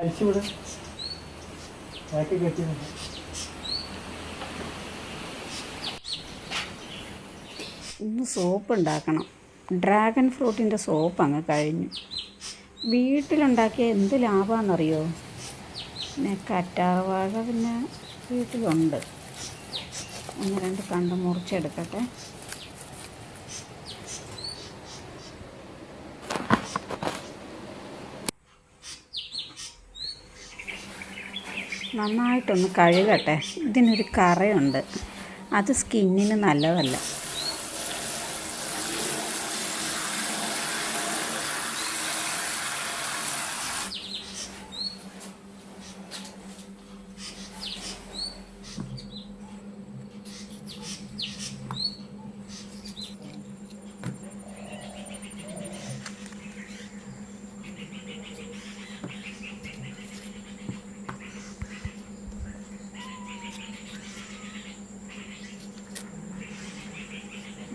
അഴിച്ചുവിട് ബാക്കി കെട്ടി ഇന്ന് സോപ്പ് ഉണ്ടാക്കണം. ഡ്രാഗൺ ഫ്രൂട്ടിന്റെ സോപ്പ് അങ്ങ് കഴിഞ്ഞു. വീട്ടിലുണ്ടാക്കിയ എന്ത് ലാഭമാണെന്നറിയോ പിന്നെ കറ്റാർവാഴ പിന്നെ വീട്ടിലുണ്ട്. ഒന്ന് രണ്ട് കണ്ട് മുറിച്ചെടുക്കട്ടെ. നന്നായിട്ടൊന്ന് കഴുകട്ടെ. ഇതിനൊരു കറയുണ്ട്. അത് സ്കിന്നിന് നല്ലതല്ല.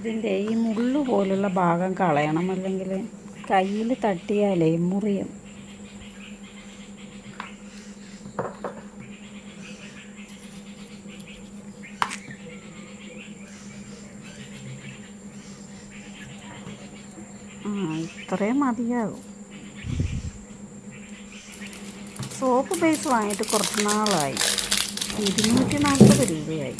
ഇതിന്റെ ഈ മുള്ള് പോലുള്ള ഭാഗം കളയണം അല്ലെങ്കിൽ കയ്യിൽ തട്ടിയാലേ മുറിയും. ഇത്രയും മതിയാകും. സോപ്പ് ബേസ് വാങ്ങിയിട്ട് കുറച്ച് നാളായി. ഇരുന്നൂറ്റി നാൽപ്പത് രൂപയായി.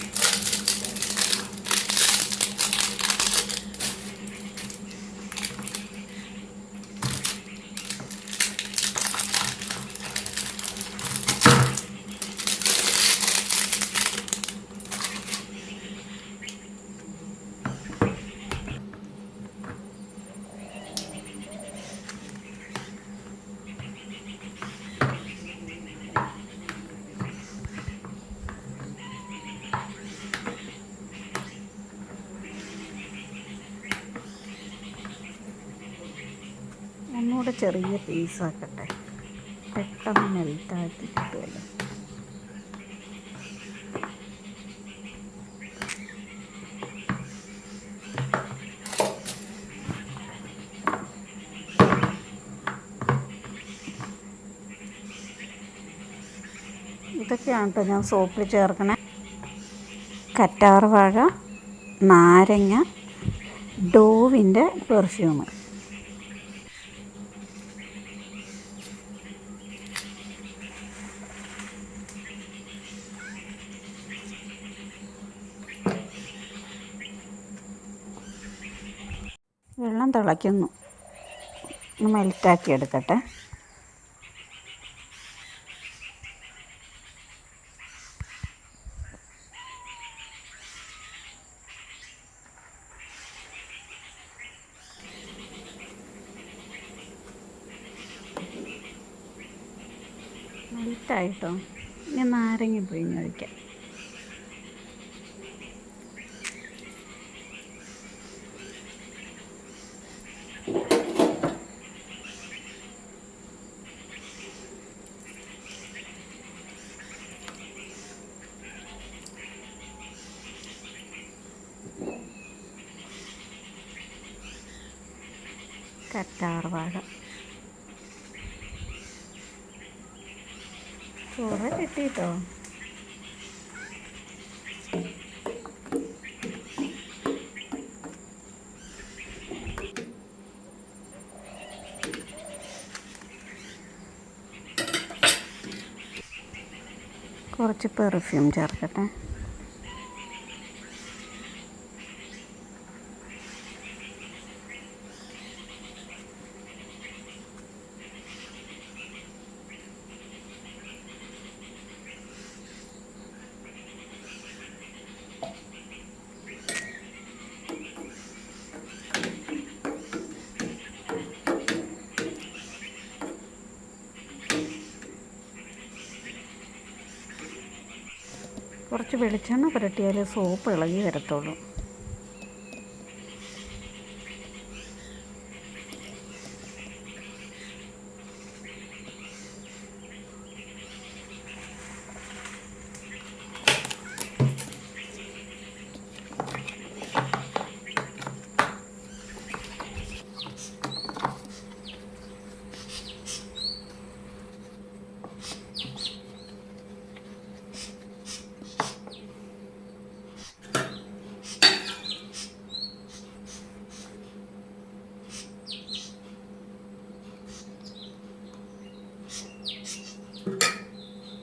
ഒന്നുകൂടെ ചെറിയ പീസാക്കട്ടെ പെട്ടെന്ന് മെൽറ്റാക്കി കിട്ടുമല്ലോ ഇതൊക്കെയാണ് കേട്ടോ ഞാൻ സോപ്പിൽ ചേർക്കണേ. കറ്റാർവാഴ നാരങ്ങ ഡോവിന്റെ പെർഫ്യൂം വെള്ളം തിളയ്ക്കുന്നു. ഒന്ന് മെൽറ്റാക്കി എടുക്കട്ടെ. മെൽറ്റായിട്ടോ? ഇനി നാരങ്ങ പിഴിഞ്ഞൊഴിക്കാം കറ്റാർവാഴ. ചോറ് കിട്ടിട്ടോ കുറച്ച് പെർഫ്യൂം ചേർക്കട്ടെ. കുറച്ച് വെളിച്ചെണ്ണ പുരട്ടിയാലേ സോപ്പ് ഇളകി വരത്തുള്ളൂ.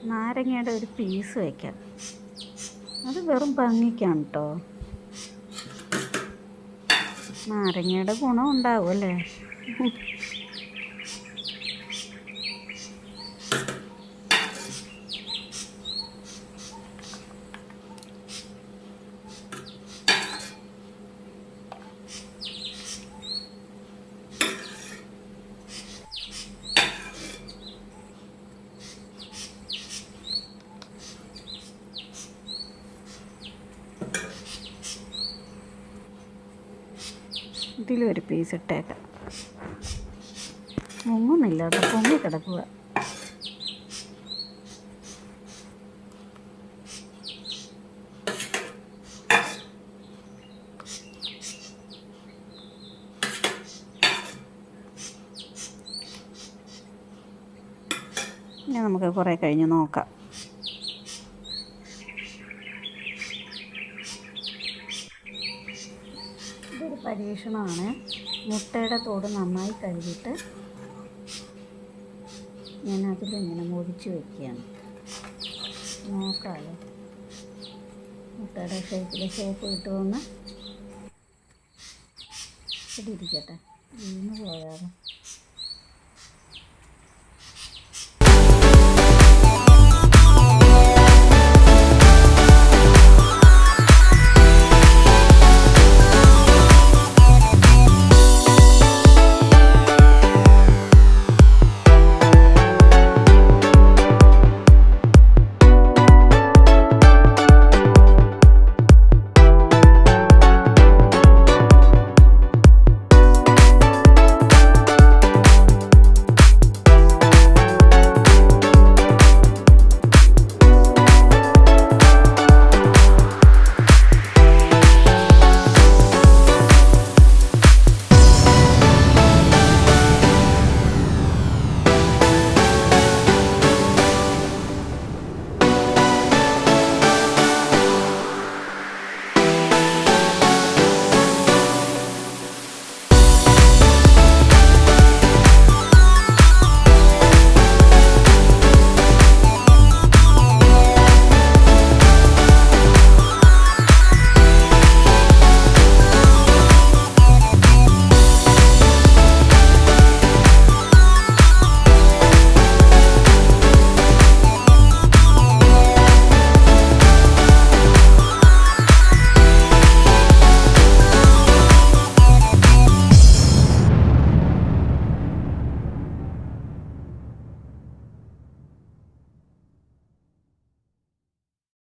നാരങ്ങയുടെ ഒരു പീസ് വയ്ക്കാം അത് വെറും ഭംഗിക്കാണ് കേട്ടോ നാരങ്ങയുടെ ഗുണം ഉണ്ടാവും അല്ലേ? ഇതിലൊരു പീസ് ഇട്ടേക്കാം. ഒന്നുമില്ലാതെ പൊങ്ങി കിടക്കുക ഇനി നമുക്ക് കുറേ കഴിഞ്ഞ് നോക്കാം. പരീക്ഷണമാണ്. മുട്ടയുടെ തോട് നന്നായി കഴുകിയിട്ട് ഞാൻ അതിലിങ്ങനെ മുറിച്ച് വയ്ക്കുകയാണ് നോക്കാമല്ലോ മുട്ടയുടെ ഷേപ്പിൽ ഷേപ്പ് കിട്ടുമെന്ന് ഇവിടെ ഇരിക്കട്ടെ വീണ് പോയാലോ.